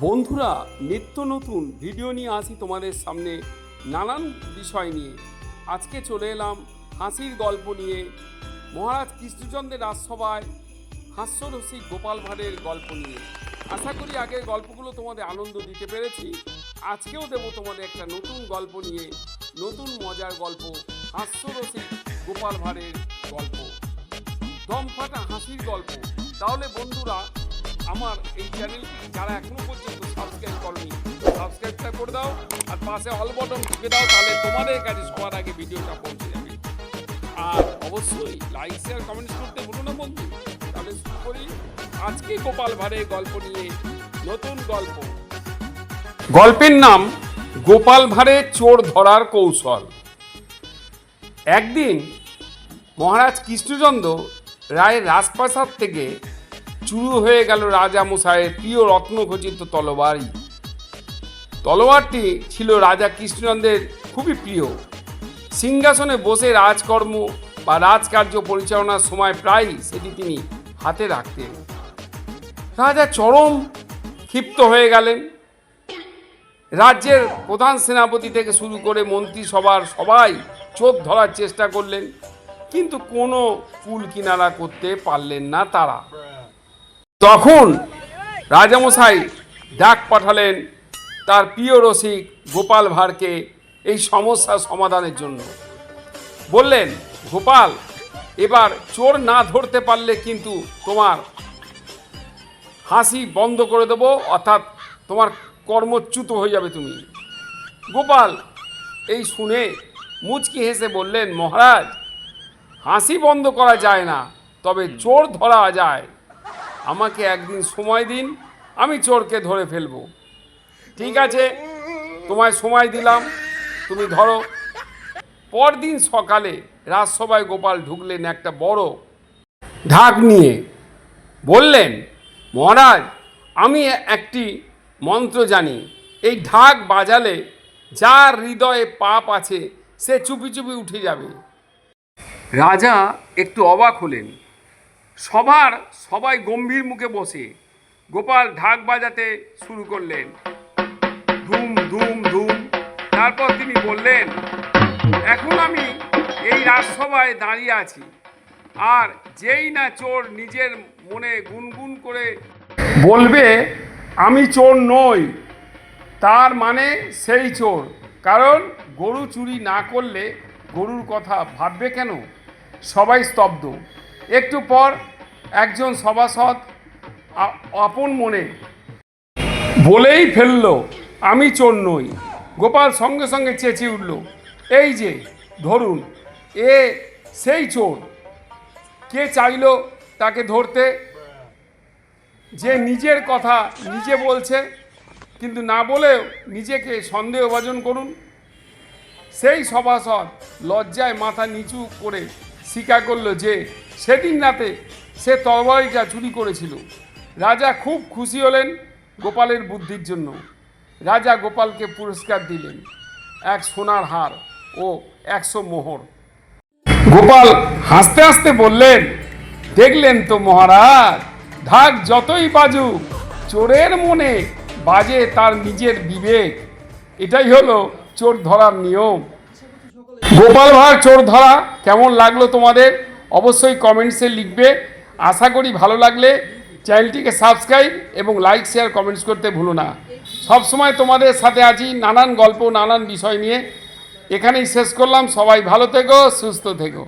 বন্ধুরা, নিত্য নতুন ভিডিও নিয়ে আসি তোমাদের সামনে নানান বিষয় নিয়ে। আজকে চলে এলাম হাসির গল্প নিয়ে। মহারাজ কৃষ্ণচন্দ্রের রাজসভায় হাস্যরসিক গোপাল ভাঁড়ের গল্প নিয়ে। আশা করি আগের গল্পগুলো তোমাদের আনন্দ দিতে পেরেছি। আজকেও দেবো তোমাদের একটা নতুন গল্প নিয়ে, নতুন মজার গল্প, হাস্যরসিক গোপাল ভাঁড়ের গল্প। দমফাটা হাসির গল্প। তাহলে বন্ধুরা আমার এই চ্যানেলটি যারা এখনও পর্যন্ত সাবস্ক্রাইব করনি সাবস্ক্রাইবটা করে দাও আর পাশে অল বটন টিপে দাও, তাহলে তোমাদের কাছে সবার আগে ভিডিওটা পৌঁছে যাবে। আর অবশ্যই লাইক শেয়ার কমেন্টস করতে ভুলো না বন্ধু। তাহলে শুরু করি। আজকে গোপাল ভাঁড়ের গল্প নিয়ে নতুন গল্প। গল্পের নাম গোপাল ভাঁড়ের চোর ধরার কৌশল। একদিন মহারাজ কৃষ্ণচন্দ্র রায়ের রাজপ্রাসাদ থেকে চুরু হয়ে গেল রাজা মশাইয়ের প্রিয় রত্নখচিত তলবারই তলোয়ারটি ছিল রাজা কৃষ্ণচন্দ্রের খুবই প্রিয়। সিংহাসনে বসে রাজকর্ম বা রাজকার্য পরিচালনার সময় প্রায়ই সেটি তিনি হাতে রাখতেন। রাজা চরম ক্ষিপ্ত হয়ে গেলেন। রাজ্যের প্রধান সেনাপতি থেকে শুরু করে মন্ত্রিসভার সবাই চোখ ধরার চেষ্টা করলেন, কিন্তু কোনো কুল কিনারা করতে পারলেন না তারা। তখন রাজামশাই ডাক পাঠালেন তার প্রিয় রসিক গোপাল ভাঁড়কে এই সমস্যা সমাধানের জন্য। বললেন গোপাল এবার চোর না ধরতে পারলে কিন্তু তোমার হাসি বন্ধ করে দেবো অর্থাৎ তোমার কর্মচ্যুত হয়ে যাবে তুমি। গোপাল এই শুনে মুচকি হেসে বললেন মহারাজ হাসি বন্ধ করা যায় না তবে চোর ধরা যায়। আমাকে একদিন সময় দিন, আমি চোরকে ধরে ফেলব। ঠিক আছে? তোমায় সময় দিলাম, তুমি ধরো। পরদিন সকালে রাজসভায় গোপাল ঢুকলেন একটা বড় ঢাক নিয়ে। বললেন, মহারাজ, আমি একটি মন্ত্র জানি। এই ঢাক বাজালে যার হৃদয়ে পাপ আছে, সে চুপি চুপি উঠে যাবে রাজা একটু অবাক হলেন। সবার সবাই গম্ভীর মুখে বসে। গোপাল ঢাক বাজাতে শুরু করলেন। ধুম ধুম ধুম। তারপর তিনি বললেন, এখন আমি এই রাজসভায় দাঁড়িয়ে আছি। আর যেই না চোর নিজের মনে গুনগুন করে বলবে, আমি চোর নই। তার মানে সেই চোর। কারণ গরু চুরি না করলে গরুর কথা ভাববে কেন? সবাই স্তব্ধ। একটু পর একজন সভাসদ আপন মনে বলেই ফেলল, আমি চোর নই। গোপাল সঙ্গে সঙ্গে চেঁচিয়ে উঠল, এই যে, ধরুন, এ সেই চোর। কে চাইলো তাকে ধরতে? যে নিজের কথা নিজে বলছে, কিন্তু না বলেও নিজেকে সন্দেহ সন্দেহভাজন করুন। সেই সভাসদ লজ্জায় মাথা নিচু করে স্বীকার করল যে সেদিন রাতে সে তরবারিটা চুরি করেছিল। রাজা খুব খুশি হলেন গোপালের বুদ্ধির জন্য। রাজা গোপালকে পুরস্কার দিলেন। এক সোনার হার ও একশো মোহর। গোপাল হাসতে হাসতে বললেন, দেখলেন তো মহারাজ, ঢাক যতই বাজুক, চোরের মনে বাজে তার নিজের বিবেক। এটাই হলো চোর ধরার নিয়ম। গোপাল ভাঁড়, চোর ধরা কেমন লাগল তোমাদের? অবশ্যই কমেন্টসে লিখবে। আশা করি ভালো লাগলে চ্যানেলটিকে সাবস্ক্রাইব এবং লাইক, শেয়ার, কমেন্টস করতে ভুলো না। সবসময় তোমাদের সাথে আছি নানান গল্প, নানান বিষয় নিয়ে। এখানেই শেষ করলাম। সবাই ভালো থেকো, সুস্থ থেকো।